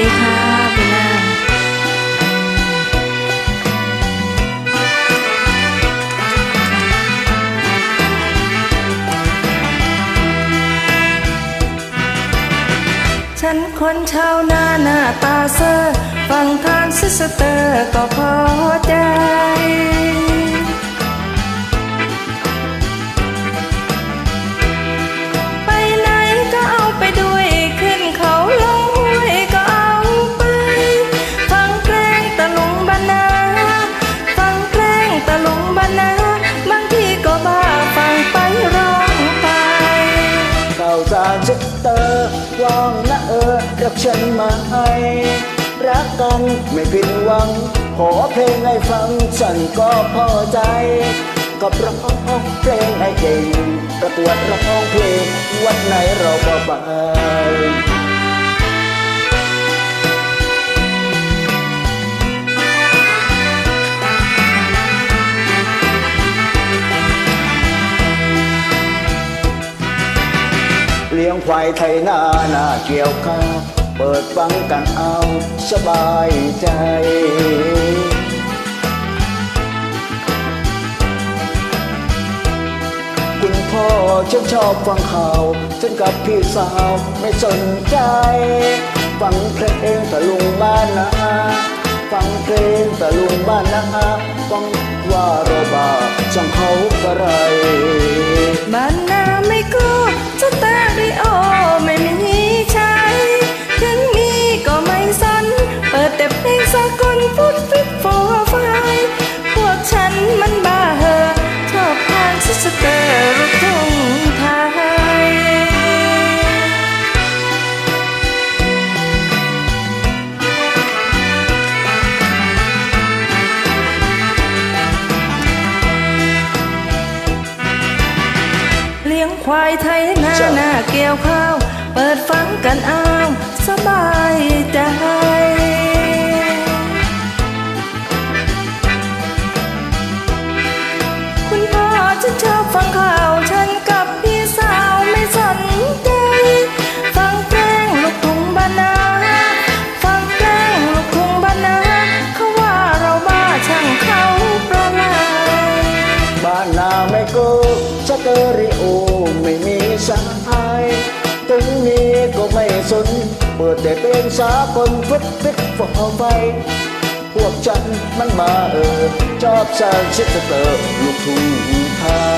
ดีค่ะพี่นางฉันคนชาวนาหน้าตาเซอร์ฟังทานซิสเตอร์ก็พอใจ เจ้าเตอว่างนะเออรักฉันมาให้รักกันไม่ผิดหวัง ขอเพลงให้ฟังฉันก็พอใจ ก็ร้องเพลงให้เก่งประกวดร้องเพลงวัดไหนเราก็ไป เลี้ยงควายไทยนาหน้าเกี่ยวข้าวเปิดฟังกันเอาสบายใจคุณพ่อฉันชอบฟังข่าวฉันกับพี่สาวไม่สนใจ ฟังเพลงตะลุงบ้านนาฟังเพลงตะลุงบ้านนาฟังว่าเราบ้าจังเขากระไร ฟุตฟิตโฟไฟพวกฉันมันบ้าเหอะชอบทานซิสเตอร์ลูกทุ่งไทยเลี้ยงควายไทยหน้าหน้าเกี่ยวข้าว เปิดฟังกันอ้าวสบายใจ ตอริโอไม่มีสายถึงมีก็ไม่สน เปิดแต่เป็นสากลฟึดฟิตฟอไฟ พวกฉันมันมาเออ ชอบสร้างชิสเตอร์ลูกทุ่งไทย